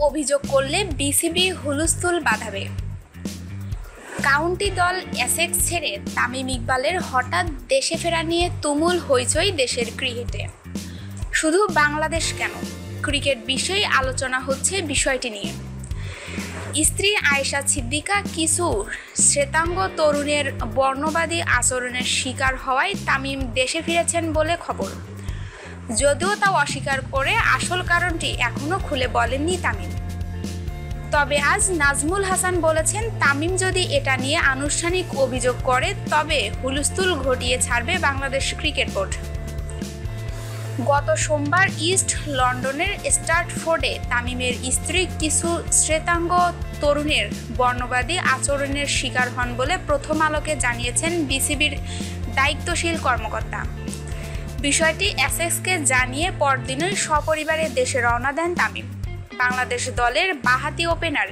অভিযোগ করলে বিসিবি হুলস্থুল বাঁধাবে। কাউন্টি দল এসেক্স ছেড়ে তামিম ইকবালের হঠাৎ দেশে ফেরা নিয়ে তুমুল হইচই দেশের ক্রিকেটে। শুধু বাংলাদেশ কেন? ক্রিকেট বিষয়ে আলোচনা হচ্ছে বিষয়টি নিয়ে। স্ত্রী আয়েশা সিদ্দিকা কিছু শ্বেতাঙ্গ তরুণের বর্ণবাদী আচরণের শিকার হওয়ায় তামিম দেশে ফিরেছেন বলে খবর। যদিও তা অস্বীকার করে আসল কারণটি এখনও খুলে বলেননি তামিম। তবে আজ নাজমুল হাসান বলেছেন, তামিম যদি এটা নিয়ে আনুষ্ঠানিক অভিযোগ করে, তবে হুলস্থুল ঘটিয়ে ছাড়বে বাংলাদেশ ক্রিকেট বোর্ড। গত সোমবার ইস্ট লন্ডনের স্টার্টফোর্ডে তামিমের স্ত্রী কিছু শ্বেতাঙ্গ তরুণের বর্ণবাদী আচরণের শিকার হন বলে প্রথম আলোকে জানিয়েছেন বিসিবির দায়িত্বশীল কর্মকর্তা। বিষয়টি অ্যাসেক্সকে জানিয়ে পরদিনই সপরিবারে দেশে রওনা দেন তামিম। বাংলাদেশ দলের বাহাতি ওপেনার।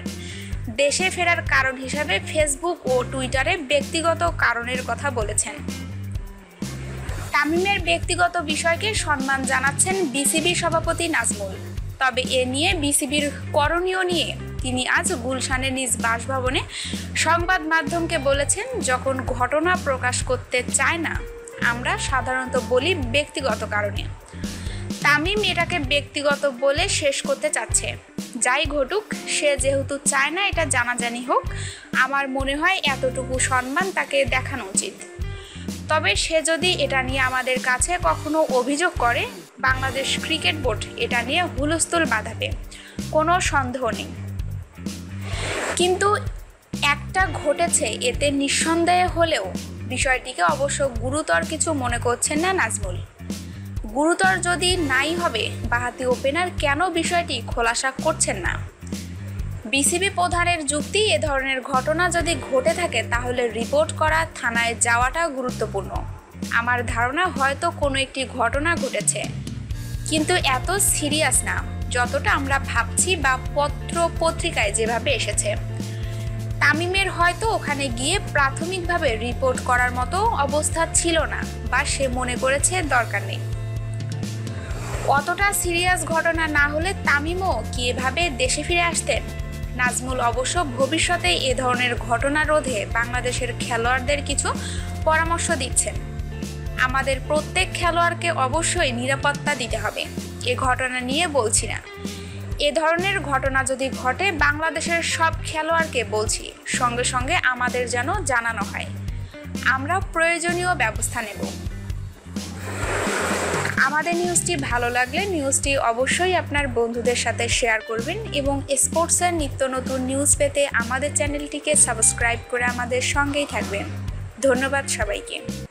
দেশে ফেরার কারণ হিসাবে ফেসবুক ও টুইটারে ব্যক্তিগত কারণের কথা বলেছেন। তামিমের ব্যক্তিগত বিষয়কে সম্মান জানাচ্ছেন বিসিবি সভাপতি নাজমুল। তবে এ নিয়ে বিসিবির করণীয় নিয়ে তিনি আজ গুলশানের নিজ বাসভবনে সংবাদ মাধ্যমকে বলেছেন, যখন ঘটনা প্রকাশ করতে চায় না আমরা সাধারণত বলি ব্যক্তিগত কারণে। তামিম এটাকে ব্যক্তিগত বলে শেষ করতে চাচ্ছে। যাই ঘটুক, সে যেহেতু চায় না, এটা জানাজানি হোক, আমার মনে হয় এতটুকু সম্মান তাকে দেখানো উচিত। তবে সে যদি এটা নিয়ে আমাদের কাছে কখনো অভিযোগ করে, বাংলাদেশ ক্রিকেট বোর্ড এটা নিয়ে হুলস্থুল বাঁধাবে। কোনো সন্দেহ নেই। কিন্তু একটা ঘটেছে, এতে নিঃসন্দেহে হলেও বিষয়টিকে অবশ্য গুরুতর কিছু মনে করছেন না নাজমুল। গুরুতর যদি নাই হবে, বাহাতি ওপেনার কেন বিষয়টি খোলাসা করছেন না? বিসিবি প্রধানের যুক্তি, এ ধরনের ঘটনা যদি ঘটে থাকে, তাহলে রিপোর্ট করা থানায় যাওয়াটা গুরুত্বপূর্ণ। আমার ধারণা, হয়তো কোনো একটি ঘটনা ঘটেছে। কিন্তু এত সিরিয়াস না, যতটা আমরা ভাবছি বা পত্র পত্রিকায় যেভাবে এসেছে। তামিমের হয়তো ওখানে গিয়ে প্রাথমিকভাবে রিপোর্ট করার মতো অবস্থা ছিল না, বা সে মনে করেছে দরকার নেই। অতটা সিরিয়াস ঘটনা না হলে তামিমও কি এভাবে দেশে ফিরে আসতেন? নাজমুল অবশ্য ভবিষ্যতে এ ধরনের ঘটনা রোধে বাংলাদেশের খেলোয়াড়দের কিছু পরামর্শ দিচ্ছেন। আমাদের প্রত্যেক খেলোয়াড়কে অবশ্যই নিরাপত্তা দিতে হবে। এ ঘটনা নিয়ে বলছি না। এ ধরনের ঘটনা যদি ঘটে, বাংলাদেশের সব খেলোয়াড়কে বলছি, সঙ্গে সঙ্গে আমাদের যেন জানানো হয়। আমরা প্রয়োজনীয় ব্যবস্থা নেব। আমাদের নিউজটি ভালো লাগলে নিউজটি অবশ্যই আপনার বন্ধুদের সাথে শেয়ার করবেন এবং স্পোর্টসের নিত্য নতুন নিউজ পেতে আমাদের চ্যানেলটিকে সাবস্ক্রাইব করে আমাদের সঙ্গেই থাকবেন। ধন্যবাদ সবাইকে।